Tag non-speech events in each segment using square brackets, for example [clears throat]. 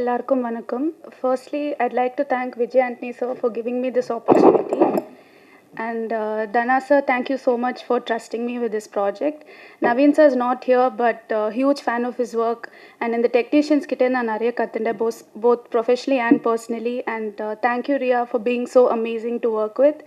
எல்லாருக்கும் வணக்கம் firstly I'd like to thank Vijay Antony sir for giving me this opportunity and Dhana sir thank you so much for trusting me with this project Naveen sir is not here but huge fan of his work and இந்த technicians கிட்டே நான் நிறைய கற்றுண்டேன் Bose both professionally and personally and thank you Riya for being so amazing to work with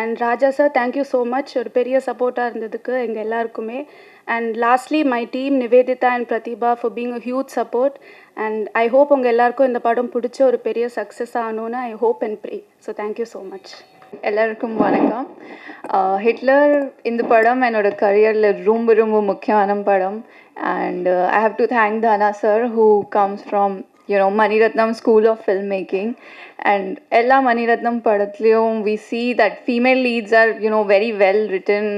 and Raja sir thank you so much ஒரு பெரிய சப்போர்ட்டாக இருந்ததுக்கு எங்கள் எல்லாருக்குமே. And lastly my team Nivedita and Prathibha for being a huge support and I hope உங்கள் எல்லாருக்கும் இந்த படம் பிடிச்ச ஒரு பெரிய சக்ஸஸ் ஆகணும்னு I hope and pre so thank you so much எல்லாருக்கும் வணக்கம். ஹிட்லர் இந்த படம் என்னோட கரியரில் ரொம்ப ரொம்ப முக்கியமான படம். And I have to thank Dhana sir who comes from you know Mani Ratnam school of film making and எல்லா Mani Ratnam படத்துலேயும் we see that female leads are you know very well written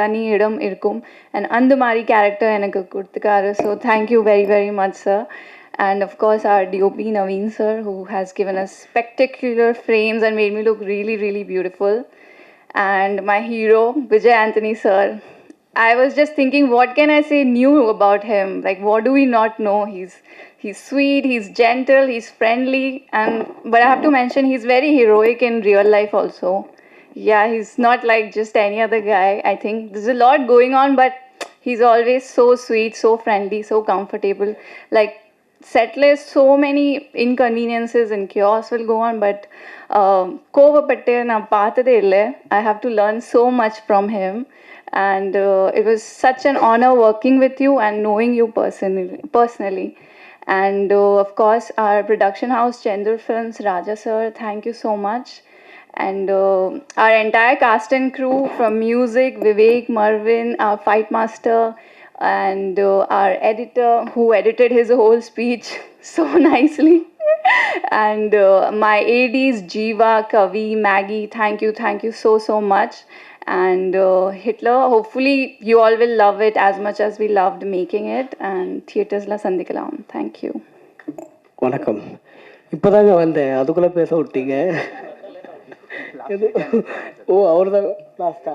தனி இடம் இருக்கும். அண்ட் அந்த மாதிரி character எனக்கு கொடுத்துக்காரு so thank you very very much sir and of course our DOP Naveen sir who has given us spectacular frames and made me look really really beautiful. And my hero Vijay Anthony sir. I was just thinking what can I say new about him? Like what do we not know? He's he's sweet he's gentle he's friendly. And but I have to mention he's very heroic in real life also. Yeah he's not like just any other guy. I think there's a lot going on but he's always so sweet so friendly so comfortable. Like setless so many inconveniences and chaos will go on but um, கோவப்பட்டு நான் பார்த்ததே இல்லை I have to learn so much from him and it was such an honour working with you and knowing you personally personally and uh, of course our production house Chendur Films Raja sir thank you so much and uh, our entire cast and crew from music Vivek Marvin our fight master and uh, our editor who edited his whole speech so nicely and uh, my ads Jiva Kavi Maggie thank you thank you so so much and uh, Hitler hopefully you all will love it as much as we loved making it and theaters la sandikalam thank you வணக்கம் இப்போதாங்க வந்தேன் அதுக்குள்ளே பேச விட்டீங்க ஓ அவர் தான் லாஸ்டா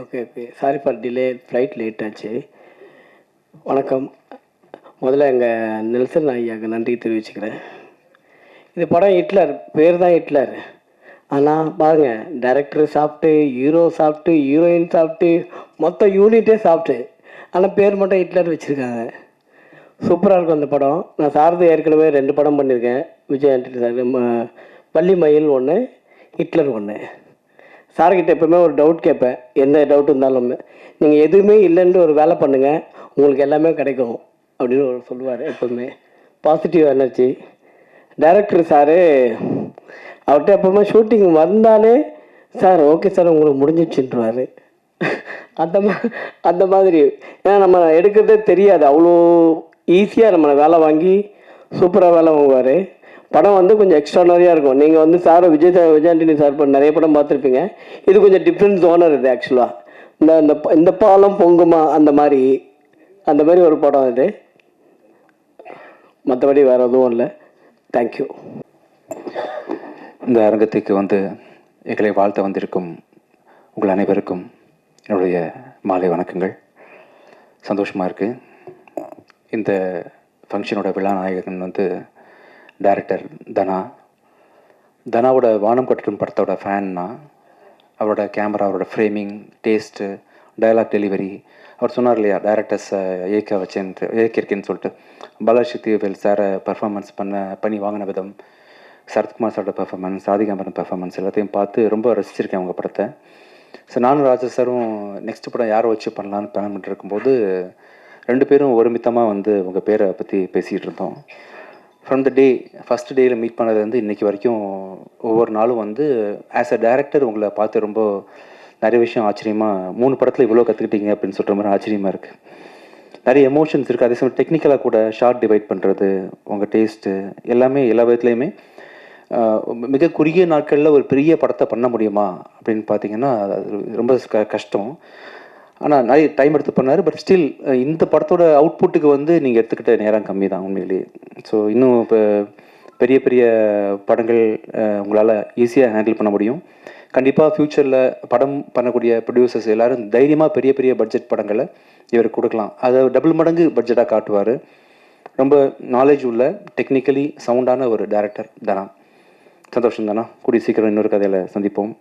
okay okay sorry for delay flight late ஆச்சு வணக்கம். முதல்ல எங்கள் நெல்சன் ஐயாவுக்கு நன்றி தெரிவிச்சுக்கிறேன். இது படம் ஹிட்லர் பேர் தான் ஹிட்லர். ஆனால் பாருங்க டைரக்டர் சாப்பிட்டு ஹீரோ சாப்பிட்டு ஹீரோயின் சாப்பிட்டு மொத்த யூனிட்டே சாப்பிட்டு ஆனால் பேர் மட்டும் ஹிட்லர் வச்சுருக்காங்க. சூப்பராக இருக்கும் அந்த படம். நான் சாரதி ஏற்கனவே ரெண்டு படம் பண்ணியிருக்கேன். விஜய் ஆண்டனி சார் பள்ளி மயில் ஒன்று ஹிட்லர் ஒன்று சார்கிட்ட எப்பவுமே ஒரு டவுட் கேட்பேன். எந்த டவுட் இருந்தாலும். நீங்கள் எதுவுமே இல்லைன்ட்டு ஒரு வேலை பண்ணுங்கள் உங்களுக்கு எல்லாமே கிடைக்கும் அப்படின்னு ஒரு சொல்லுவார் எப்போதுமே பாசிட்டிவ் எனர்ஜி டைரக்டர் சாரு அவர்கிட்ட எப்பவுமே ஷூட்டிங் வந்தாலே சார் ஓகே சார் உங்களுக்கு முடிஞ்சிச்சுன்றாரு அந்த மா அந்த மாதிரி. ஏன்னா நம்ம எடுக்கிறதே தெரியாது. அவ்வளோ ஈஸியாக நம்மளை வேலை வாங்கி சூப்பராக வேலை வாங்குவார். படம் வந்து கொஞ்சம் எக்ஸ்ட்ரானரியாக இருக்கும். நீங்கள் வந்து சார் விஜய் சார் விஜயாண்டினி சார் படம் நிறைய படம் பார்த்துருப்பீங்க. இது கொஞ்சம் டிஃப்ரெண்ட் ஜோனர் இது ஆக்சுவலாக இந்த இந்த இந்த பாலம் பொங்குமா அந்த மாதிரி. அந்த மாதிரி ஒரு படம் இது மற்றபடி வேறு எதுவும் இல்லை. தேங்க்யூ இந்த அரங்கத்துக்கு வந்து எங்களை வாழ்த்த வந்திருக்கும் உங்கள் அனைவருக்கும் என்னுடைய மாலை வணக்கங்கள். சந்தோஷமாக இருக்குது இந்த ஃபங்க்ஷனோட விழா நாயகன் வந்து டைரக்டர் தனா. தனாவோட வானம் கட்டும் படத்தோட ஃபேன்னா அவரோட கேமரா அவரோட ஃப்ரேமிங் டேஸ்ட்டு டயலாக் டெலிவரி அவர் சொன்னார் இல்லையா டேரக்டர்ஸை இயக்க வச்சேன் இயக்கியிருக்கேன்னு சொல்லிட்டு. பாலாசக்தி வேல் சாரை பர்ஃபார்மன்ஸ் பண்ண பண்ணி வாங்கின விதம் சரத்குமார் சாரோட பெர்ஃபார்மன்ஸ் ராதிகாம்பரன் பெர்ஃபார்மன்ஸ் எல்லாத்தையும் பார்த்து ரொம்ப ரசிச்சிருக்கேன் அவங்க படத்தை. ஸோ நானும் ராஜா சாரும் நெக்ஸ்ட் படம் யாரை வச்சு பண்ணலான்னு பிளான் பண்ணிட்டு இருக்கும்போது ரெண்டு பேரும் ஒருமித்தமாக வந்து உங்கள் பேரை பற்றி பேசிகிட்டு இருந்தோம். ஃப்ரம் த டே ஃபஸ்ட் டேயில் மீட் பண்ணது வந்து இன்றைக்கி வரைக்கும் ஒவ்வொரு நாளும் வந்து ஆஸ் அ டேரக்டர் உங்களை பார்த்து ரொம்ப நிறைய விஷயம் ஆச்சரியமாக மூணு படத்தில் இவ்வளோ கற்றுக்கிட்டீங்க அப்படின்னு சொல்கிற மாதிரி ஆச்சரியமாக இருக்குது நிறைய எமோஷன்ஸ் இருக்குது அதே சமயம் டெக்னிக்கலாக கூட ஷார்ட் டிவைட் பண்ணுறது உங்கள் டேஸ்ட்டு எல்லாமே எல்லா விதத்துலையுமே மிக குறுகிய நாட்களில் ஒரு பெரிய படத்தை பண்ண முடியுமா அப்படின்னு பார்த்தீங்கன்னா அது ரொம்ப க கஷ்டம். ஆனால் நிறைய டைம் எடுத்து பண்ணார் பட் ஸ்டில் இந்த படத்தோட அவுட்புட்டுக்கு வந்து நீங்கள் எடுத்துக்கிட்ட நேரம் கம்மி தான் உண்மையிலேயே. ஸோ இன்னும் இப்போ பெரிய பெரிய படங்கள் உங்களால் ஈஸியாக ஹேண்டில் பண்ண முடியும். கண்டிப்பாக ஃப்யூச்சரில் படம் பண்ணக்கூடிய ப்ரொடியூசர்ஸ் எல்லோரும் தைரியமாக பெரிய பெரிய பட்ஜெட் படங்களை இவர் கொடுக்கலாம். அதை டபுள் மடங்கு பட்ஜெட்டாக காட்டுவார். ரொம்ப நாலேஜ் உள்ள டெக்னிக்கலி சவுண்டான ஒரு டேரக்டர் தானா சந்தோஷம் தானா? கூடிய சீக்கிரம் இன்னொரு கதையில் சந்திப்போம்.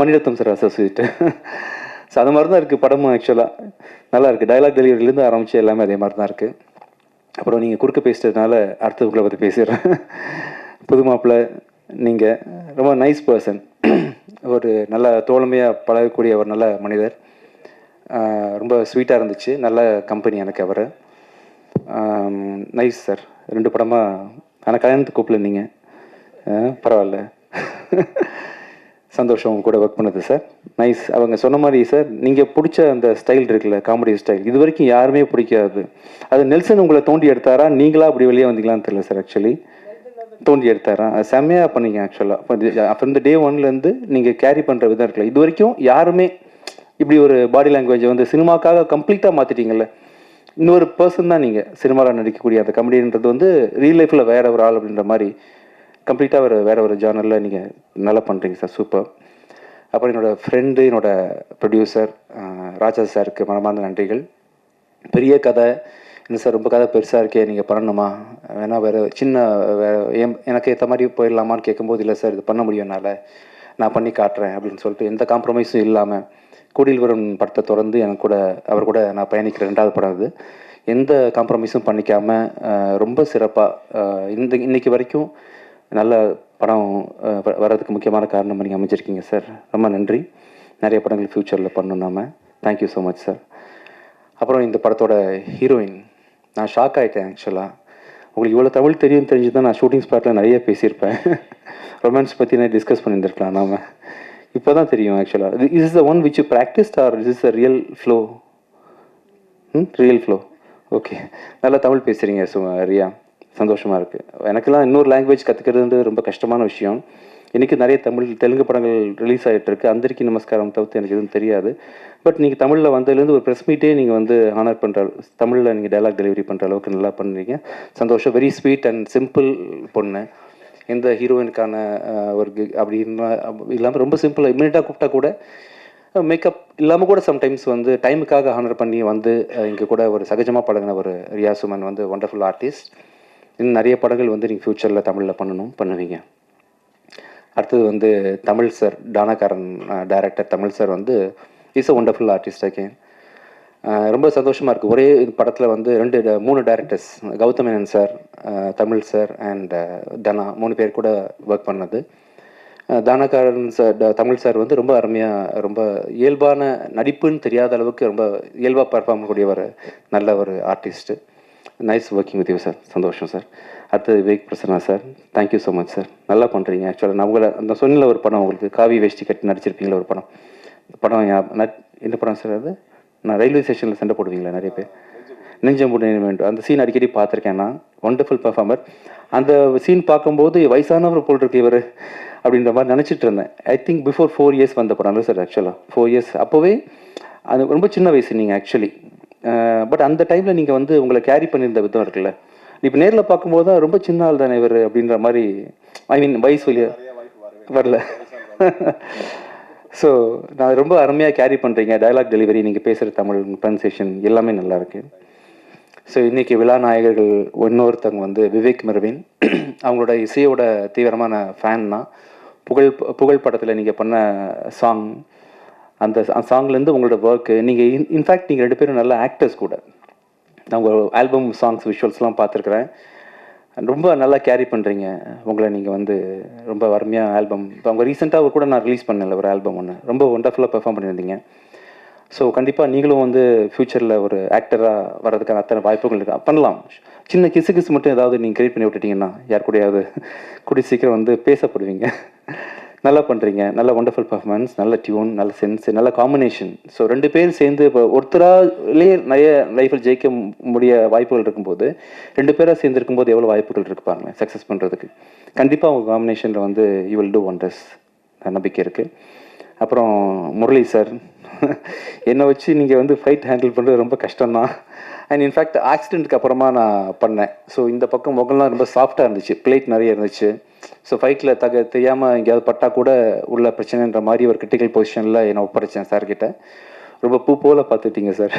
மணிரத்னம் சார் அசோசியேட் ஸோ அது மாதிரி தான் இருக்குது படமும் ஆக்சுவலாக நல்லா இருக்குது டைலாக் டெலிவரிலேருந்து ஆரம்பித்து எல்லாமே அதே மாதிரி தான் இருக்குது அப்புறம் நீங்கள் குறுக்க பேசிட்டதுனால அடுத்தவங்களை பற்றி பேசிடுறேன். புது மாப்பிள்ளை நீங்கள் ரொம்ப நைஸ் பர்சன் [clears throat] ஒரு நல்ல தோழமையாக பழகக்கூடிய ஒரு நல்ல மனிதர். ரொம்ப ஸ்வீட்டாக இருந்துச்சு. நல்ல கம்பெனி எனக்கு அவர். நைஸ் சார் ரெண்டு படமாக ஆனால் கல்யாணத்துக்கு கூப்பிடல நீங்கள் பரவாயில்ல. [laughs] சந்தோஷம் உங்க கூட ஒர்க் பண்ணது சார் நைஸ் அவங்க சொன்ன மாதிரி சார் நீங்கள் பிடிச்ச அந்த ஸ்டைல் இருக்குல்ல காமெடி ஸ்டைல் இது வரைக்கும் யாருமே பிடிக்காது. அது நெல்சன் உங்களை தோண்டி எடுத்தாரா? நீங்களா அப்படி வெளியே வந்தீங்களான்னு தெரியல சார் ஆக்சுவலி தோண்டி எடுத்துறேன் செம்மையாக பண்ணீங்க ஆக்சுவலாக ஃப்ரம் த டே ஒன்லேருந்து நீங்கள் கேரி பண்ணுற விதம் இருக்குல்ல இது வரைக்கும் யாருமே இப்படி ஒரு பாடி லாங்குவேஜை வந்து சினிமாக்காக கம்ப்ளீட்டாக மாற்றிட்டீங்கல்ல இன்னொரு பர்சன் தான் நீங்கள் சினிமாவில் நடிக்கக்கூடிய அந்த கமெடின்றது வந்து ரியல் லைஃப்பில் வேற ஒரு ஆள் அப்படின்ற மாதிரி கம்ப்ளீட்டாக ஒரு வேற ஒரு ஜானரில் நீங்கள் நல்லா பண்ணுறீங்க சார் சூப்பர் அப்புறம் என்னோட ஃப்ரெண்டு என்னோட ப்ரொடியூசர் ராஜா சாருக்கு மனமார்ந்த நன்றிகள். பெரிய கதை இல்லை சார் ரொம்ப கதை பெருசாக இருக்கே நீங்கள் பண்ணணுமா? வேணா வேறு சின்ன வேற எனக்கு ஏற்ற மாதிரி போயிடலாமான்னு கேட்கும்போது இல்லை சார் இது பண்ண முடியும் என்னால். நான் பண்ணி காட்டுறேன் அப்படின்னு சொல்லிட்டு எந்த காம்ப்ரமைஸும் இல்லாமல் குடில்வரும் படத்தை தொடர்ந்து எனக்கு கூட அவர் கூட நான் பயணிக்கிற ரெண்டாவது படம் அது. எந்த காம்ப்ரமைஸும் பண்ணிக்காமல் ரொம்ப சிறப்பாக இந்த இன்றைக்கி வரைக்கும் நல்ல படம் வ- வர்றதுக்கு முக்கியமான காரணம் நீங்கள் அமைச்சிருக்கீங்க சார். ரொம்ப நன்றி. நிறைய படங்கள் ஃப்யூச்சரில் பண்ணணும் நாம. தேங்க்யூ ஸோ மச் சார் அப்புறம் இந்த படத்தோட ஹீரோயின் நான் ஷாக் ஆகிட்டேன் ஆக்சுவலாக உங்களுக்கு இவ்வளோ தமிழ் தெரியும் தெரிஞ்சு தான் நான் ஷூட்டிங் ஸ்பாட்டில் நிறைய பேசியிருப்பேன். ரொமான்ஸ் பற்றி நான் டிஸ்கஸ் பண்ணியிருந்திருக்கலாம் நாம். இப்போ தான் தெரியும் ஆக்சுவலாக is is the one which you practised or is is the real flow hmm real flow okay நல்லா தமிழ் பேசுகிறீங்க சும்மா ரியா. சந்தோஷமாக இருக்குது எனக்கெல்லாம் இன்னொரு லாங்குவேஜ் கற்றுக்கிறதுன்றது ரொம்ப கஷ்டமான விஷயம். இன்றைக்கி நிறைய தமிழ் தெலுங்கு படங்கள் ரிலீஸ் ஆகிட்டு இருக்கு அந்தரிக்கி நமஸ்காரம் தவிர்த்து எனக்கு எதுவும் தெரியாது. பட் நீங்கள் தமிழில் வந்ததுலேருந்து ஒரு ப்ரெஸ் மீட்டே நீங்கள் வந்து ஆனர் பண்ணுற தமிழில் நீங்கள் டைலாக் டெலிவரி பண்ணுற அளவுக்கு நல்லா பண்ணுறீங்க சந்தோஷம். வெரி ஸ்வீட் அண்ட் சிம்பிள் பொண்ணு. எந்த ஹீரோயினுக்கான ஒரு அப்படி இல்லாமல் ரொம்ப சிம்பிளாக இம்மிடியட்டாக கூப்பிட்டா கூட மேக்கப் இல்லாமல் கூட சம்டைம்ஸ் வந்து டைமுக்காக ஹானர் பண்ணி வந்து இங்கே கூட ஒரு சகஜமாக பழகின ஒரு ரியாசுமன் வந்து ஒண்டர்ஃபுல் ஆர்டிஸ்ட் இன்னும் நிறைய படங்கள் வந்து நீங்கள் ஃப்யூச்சரில் தமிழில் பண்ணணும் பண்ணுவீங்க. அடுத்தது வந்து Tamizh sir Taanakkaran director Tamizh sir வந்து is a wonderful artist again ரொம்ப சந்தோஷமாக இருக்குது ஒரே படத்தில் வந்து ரெண்டு ட- மூணு directors Gautham Menon sir Tamizh sir and Dhana மூணு பேர் கூட ஒர்க் பண்ணது. தானகாரன் தானக்காரன் சார் தமிழ் சார் வந்து ரொம்ப அருமையாக ரொம்ப இயல்பான நடிப்புன்னு தெரியாத அளவுக்கு ரொம்ப இயல்பாக பர்ஃபார்ம் கூடிய ஒரு நல்ல ஒரு artist nice working with you sir சந்தோஷம் சார் அடுத்தது Vivek Prasanna sir. Thank you so much sir நல்லா பண்ணுறீங்க ஆக்சுவலாக நான் உங்களை அந்த சொன்னில் ஒரு படம் உங்களுக்கு காவி வேஷ்டி கட்டி நடிச்சிருப்பீங்களா ஒரு படம். படம் என்ன படம் சார் அது? நான் ரயில்வே ஸ்டேஷனில் சண்டை போடுவீங்களா நிறைய பேர்? நெஞ்சம் வேண்டும் அந்த சீன் அடிக்கடி பார்த்துருக்கேன் நான். ஒண்டர்ஃபுல் பர்ஃபார்மர் அந்த சீன் பார்க்கும்போது வயசானவர் போல் இருக்கு இவர் அப்படின்ற மாதிரி நினச்சிட்டு இருந்தேன். I think before four years வந்த படம் இல்லை சார் ஆக்சுவலாக ஃபோர் இயர்ஸ் அப்போவே அது ரொம்ப சின்ன வயசு நீங்கள் ஆக்சுவலி பட் அந்த டைமில் நீங்கள் வந்து உங்களை கேரி பண்ணியிருந்த விதம் இருக்குல்ல. இப்போ நேரில் பார்க்கும்போது தான் ரொம்ப சின்ன ஆள் தானே இவர் அப்படின்ற மாதிரி ஐ மீன் வயசு வழியா வரல. ஸோ நான் ரொம்ப அருமையாக கேரி பண்ணுறீங்க டயலாக் டெலிவரி நீங்கள் பேசுகிற தமிழ் ப்ரன்சேஷன் எல்லாமே நல்லா இருக்கு. ஸோ இன்னைக்கு விழா நாயகர்கள் இன்னொருத்தவங்க வந்து விவேக் மெர்வின். [clears throat] அவங்களோட இசையோட தீவிரமான ஃபேன் தான். புகழ் புகழ் படத்தில் நீங்கள் பண்ண சாங் அந்த சாங்லேருந்து உங்களோட ஒர்க்கு நீங்கள் இன் இன்ஃபேக்ட் நீங்கள் ரெண்டு பேரும் நல்ல ஆக்டர்ஸ் கூட. நான் உங்கள் ஆல்பம் சாங்ஸ் விஷுவல்ஸ்லாம் பார்த்துருக்குறேன். ரொம்ப நல்லா கேரி பண்ணுறீங்க உங்களை நீங்கள் வந்து ரொம்ப அருமையாக ஆல்பம் இப்போ அவங்க ரீசெண்டாக கூட நான் ரிலீஸ் பண்ணல ஒரு ஆல்பம் ஒன்று ரொம்ப ஒண்டர்ஃபுல்லாக பெர்ஃபார்ம் பண்ணியிருந்தீங்க. ஸோ கண்டிப்பாக நீங்களும் வந்து ஃப்யூச்சரில் ஒரு ஆக்டராக வர்றதுக்கான அத்தனை வாய்ப்புகள் இருக்கா. பண்ணலாம். சின்ன கிசு கிசு மட்டும் ஏதாவது நீங்கள் கிரியேட் பண்ணி விட்டுட்டீங்கன்னா யார் கூடயாவது கூடி சீக்கிரம் வந்து பேசப்படுவீங்க. நல்லா பண்ணுறீங்க நல்ல ஒண்டர்ஃபுல் பர்ஃபார்மன்ஸ் நல்ல டியூன் நல்ல சென்ஸ் நல்ல காம்பினேஷன் ஸோ ரெண்டு பேர் சேர்ந்து இப்போ ஒருத்தராலே நிறைய லைஃப்பில் ஜெயிக்க முடிய வாய்ப்புகள் இருக்கும்போது ரெண்டு பேராக சேர்ந்து இருக்கும்போது எவ்வளோ வாய்ப்புகள் இருக்கு பாருங்க சக்ஸஸ் பண்ணுறதுக்கு கண்டிப்பாக உங்கள் காம்பினேஷனில் வந்து யூ வில் டூ ஒண்டர்ஸ் நம்பிக்கை இருக்குது அப்புறம் முரளி சார் என்னை வச்சு நீங்கள் வந்து ஃபைட் ஹேண்டில் பண்ணுறது ரொம்ப கஷ்டம்தான். அண்ட் இன்ஃபேக்ட் ஆக்சிடென்ட்க்கு அப்புறமா நான் பண்ணேன். ஸோ இந்த பக்கம் முகம்லாம் ரொம்ப சாஃப்டாக இருந்துச்சு. பிளேட் நிறைய இருந்துச்சு. ஸோ ஃபைட்டில் தக தெரியாமல் எங்கேயாவது பட்டா கூட உள்ள பிரச்சனைன்ற மாதிரி ஒரு கிரிட்டிக்கல் பொசிஷனில் என்னை ஒப்படைச்சேன் சார்கிட்ட ரொம்ப பூ போல பார்த்துட்டீங்க சார்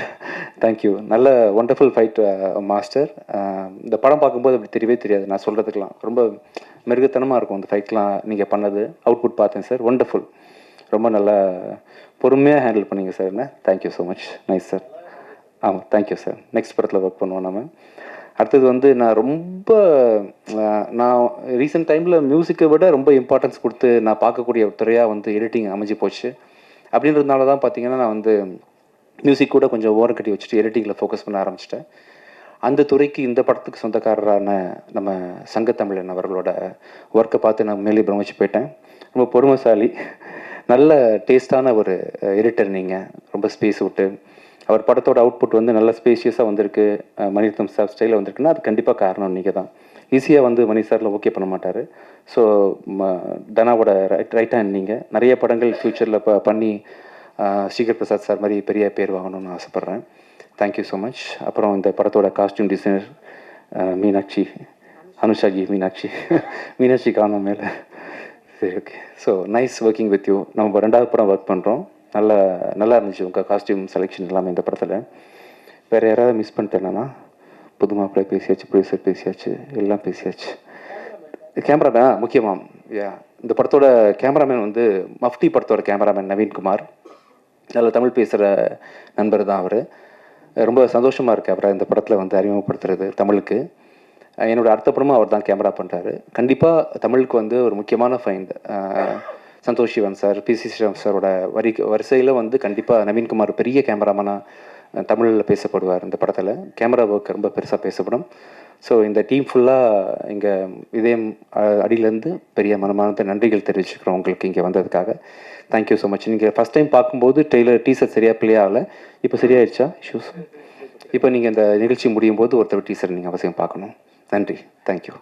தேங்க்யூ நல்ல ஒண்டர்ஃபுல் ஃபைட் மாஸ்டர் இந்த படம் பார்க்கும்போது அப்படி தெரியவே தெரியாது. நான் சொல்கிறதுக்கெலாம் ரொம்ப மிருகத்தனமாக இருக்கும் அந்த ஃபைட்லாம் நீங்கள் பண்ணது. அவுட்புட் பார்த்தேன் சார் ஒண்டர்ஃபுல் ரொம்ப நல்லா பொறுமையாக ஹேண்டில் பண்ணீங்க சார் என்ன? Thank you so much nice sir ஆமாம் தேங்க்யூ சார் நெக்ஸ்ட் படத்தில் ஒர்க் பண்ணுவோம் நம்ம அடுத்தது வந்து நான் ரொம்ப நான் ரீசெண்ட் டைமில் மியூசிக்கை விட ரொம்ப இம்பார்ட்டன்ஸ் கொடுத்து நான் பார்க்கக்கூடிய துறையாக வந்து எடிட்டிங் அமைஞ்சு போச்சு. அப்படின்றதுனால தான் பார்த்தீங்கன்னா நான் வந்து மியூசிக் கூட கொஞ்சம் ஓரம் கட்டி வச்சுட்டு எடிட்டிங்கில் ஃபோக்கஸ் பண்ண ஆரம்பிச்சிட்டேன். அந்த துறைக்கு இந்த படத்துக்கு சொந்தக்காரரான நம்ம சங்கத்தமிழன் அவர்களோட ஒர்க்கை பார்த்து நான் மேலே பிரமிச்சு போயிட்டேன். ரொம்ப பொறுமைசாலி நல்ல டேஸ்டான ஒரு எடிட்டர் நீங்கள் ரொம்ப ஸ்பேஸ் விட்டு அவர் படத்தோட அவுட்புட் வந்து நல்ல ஸ்பேஷியஸாக வந்திருக்கு. அஹ் மணிரத்னம் சார் ஸ்டைலில் வந்திருக்குன்னா அது கண்டிப்பாக காரணம் நீங்கள் தான். ஈஸியாக வந்து மணி சாரில் ஓகே பண்ண மாட்டார். ஸோ தனாவோட ரைட் ரைட் ஹேண்ட் நீங்கள் நிறைய படங்கள் ஃப்யூச்சரில் ப பண்ணி ஸ்ரீகர் பிரசாத் சார் மாதிரி பெரிய பேர் வாங்கணும்னு ஆசைப்பட்றேன். தேங்க்யூ ஸோ மச் அப்புறம் இந்த படத்தோட காஸ்டியூம் டிசைனர் மீனாட்சி அனுஷாஜி மீனாட்சி. [laughs] மீனாட்சி காணும் மேலே. சரி okay so nice working with you நம்ம ரெண்டாவது படம் ஒர்க் பண்ணுறோம் நல்லா நல்லா இருந்துச்சு உங்கள் காஸ்டியூம் செலெக்ஷன் எல்லாமே இந்த படத்தில். வேறு யாராவது மிஸ் பண்ணிட்டேன்னா புது மாப்பிள்ளை பேசியாச்சு ப்ரொடியூசர் பேசியாச்சு எல்லாம் பேசியாச்சு. கேமராமேன் முக்கியமாக யா இந்த படத்தோட கேமராமேன் வந்து மஃப்டி படத்தோட கேமராமேன் நவீன்குமார். நல்ல தமிழ் பேசுகிற நண்பர் தான் அவர். ரொம்ப சந்தோஷமாக இருக்கு அவரை இந்த படத்தில் வந்து அறிமுகப்படுத்துறது தமிழுக்கு. என்னோடய அடுத்த படமும் அவர் தான் கேமரா பண்ணுறாரு கண்டிப்பாக தமிழுக்கு வந்து ஒரு முக்கியமான find Santosh Sivan sir P C Sriram சாரோட வரி வரிசையில் வந்து கண்டிப்பாக நவீன்குமார் பெரிய கேமராமேனாக தமிழில் பேசப்படுவார் இந்த படத்தில். கேமரா ஒர்க் ரொம்ப பெருசாக பேசப்படும். ஸோ இந்த டீம் ஃபுல்லாக இங்கே இதயம் அடியிலேருந்து பெரிய மனமான நன்றிகள் தெரிவிச்சுக்கிறோம் உங்களுக்கு இங்கே வந்ததுக்காக. தேங்க்யூ ஸோ மச் நீங்கள் ஃபஸ்ட் டைம் பார்க்கும்போது டெய்லர் டீசர் சரியாக பிளே ஆகலை. இப்போ சரியாயிடுச்சா இஷ்யூஸ் இப்போ நீங்கள் இந்த நிகழ்ச்சி முடியும் போது ஒருத்தர் டீசர் நீங்கள் அவசியம் பார்க்கணும். நன்றி. தேங்க்யூ